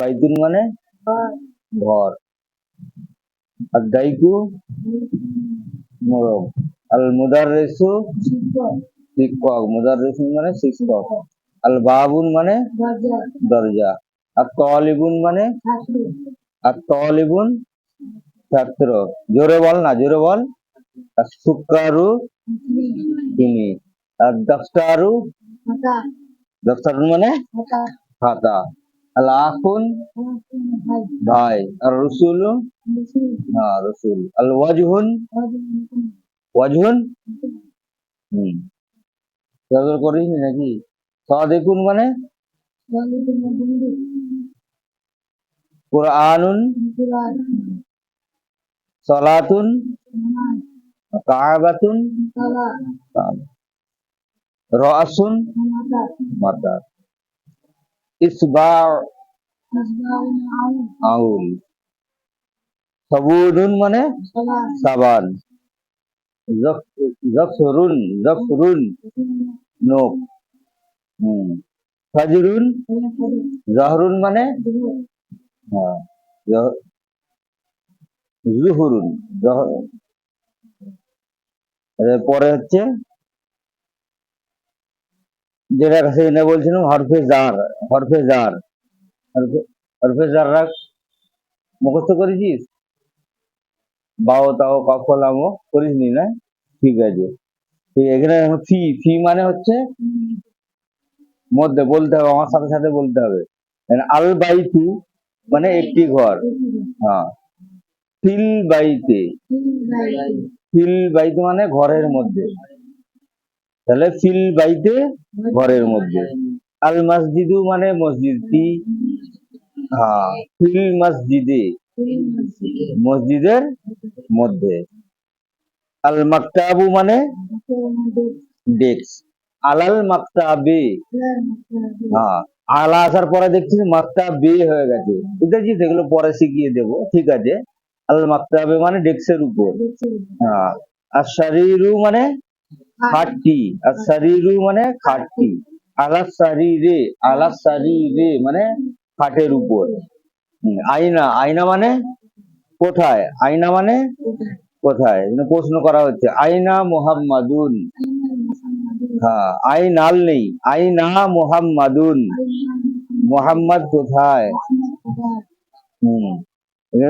বাইতুন মানে? ঘর। আর দাইকু মোরগ আল মুদাররিসু? শিক্ষক। মুদাররিসুন মানে শিক্ষক। আল বাবুন মানে? দরজা। আর তলিবুন মানে? আর তলিবুন ছাত্র। জোরে বল না জোরে বল। আর সুকারু তিনি। আর দফতারু দফতারুন মানে? খাতা আল আখুন ভাই আর রসুলু হ্যাঁ রসুল আল ওয়াজহুন ওয়াজহুন হুম তোর করিস নাকি সাদেকুন মানে কোরআনুন সালাতুন কাবাতুন রাসুন মাতা আউল সাবুদুন মানে সাবান। জফরুন জফরুন নোক হুম। ফাজরুন জহরুন মানে? হ্যাঁ জহ- জুহুরুন। পরে হচ্ছে যেটা সেখানে বলছিলাম, হরফে জার হরফে জার হরফে- হরফে জাররা মুখস্থ করেছিস? বাও, তাও কফলামো করিস নি না? ঠিক আছে। এখানে ফি ফি মানে হচ্ছে মধ্যে বলতে হবে, আমার সাথে সাথে বলতে হবে। এখানে আল বাইতু মানে একটি ঘর। হ্যাঁ। ফিল বাইতে। ফিল বাইতে মানে ঘরের মধ্যে। তাহলে ফিল বাইতে ঘরের মধ্যে। আল মসজিদু মানে মসজিদটি হ্যাঁ ফিল মসজিদে। মসজিদের মধ্যে। আল মাকতাবু মানে ডেস্ক আলাল মাকতাবে। হ্যাঁ আলা আসার পরে দেখছিস মাকতাবে হয়ে গেছে। বুঝেছিস? এগুলো পরে শিখিয়ে দেবো। ঠিক আছে? আল মাকতাবে মানে ডেস্কের উপর। হ্যাঁ আর শরীরু মানে খাটটি আর শরীরু মানে খাটটি আলা শরীরে আলা শরীরে মানে খাটের উপর। আয়না। আয়না মানে কোথায়? আয়না মানে কোথায়? প্রশ্ন করা হচ্ছে। আয়না মোহাম্মদুন। হ্যাঁ আইনাল নেই। আইনা মোহাম্মদুন। মোহাম্মদ কোথায়? হম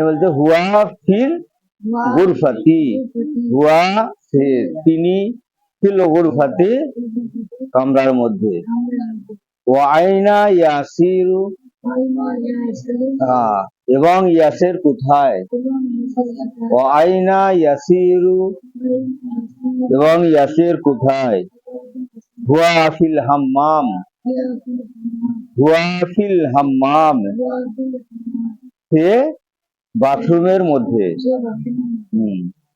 বলছে, হুয়া ফিল গুরফাতি। হুয়া তিনি ফিল গুরফাতি কামরার মধ্যে। ও আইনা ইয়াসিরু। এবং ইয়াসের কোথায়? ও আইনা ইয়াসিরু। এবং ইয়াসের কোথায়? হুয়া ফিল হাম্মাম। হুয়া ফিল হাম্মাম। সে বাথরুমের মধ্যে।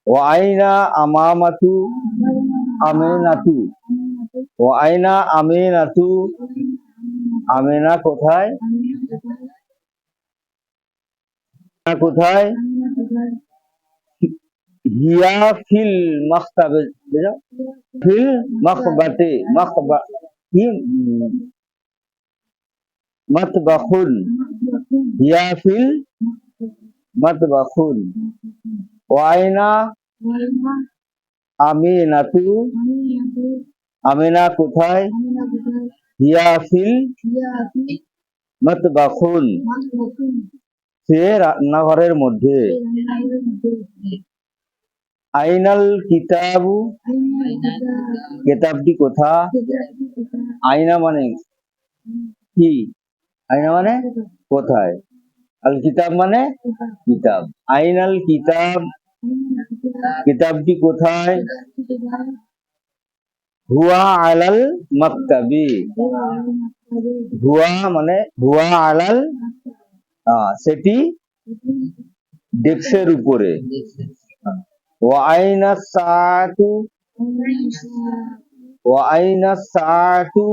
ও আইনা আমামাতু। আমেনাতু। ও আইনা আমেনাতু। আমেনা কোথায়? কোথায়? হিয়া ফিল মাকতাবে বুঝো ফিল কি? উম, মাতবাখুন হিয়া ফিল মাতবাখুন ও আইনা আমিনাতু আমিনা কোথায়? হিয়া ফিল মাতবাখুন সে রান্নাঘরের মধ্যে। আইনাল কিতাবু? কিতাবটি কোথা আয়না মানে কি? আয়না মানে কোথায়? আল কিতাব মানে কিতাব। আইনাল কিতাব কিতাবটি কোথায় হুয়া আলাল মাকতাবি হুয়া মানে হুয়া আলাল আহ, সেটি ডেস্কের উপরে ও আইনা সাতু ও আইনা সাতু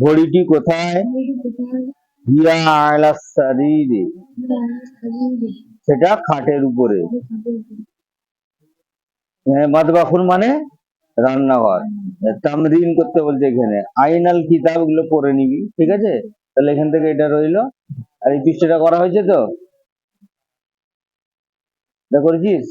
ঘড়িটি কোথায় সেটা খাটের উপরে। মাদবাখুন মানে রান্নাঘর। তামরিন করতে বলছে এখানে। আইনাল কিতাবগুলো পড়ে নিবি, ঠিক আছে? তাহলে এখান থেকে এটা রইল। আর এই পৃষ্ঠটা করা হয়েছে তো? করেছিস?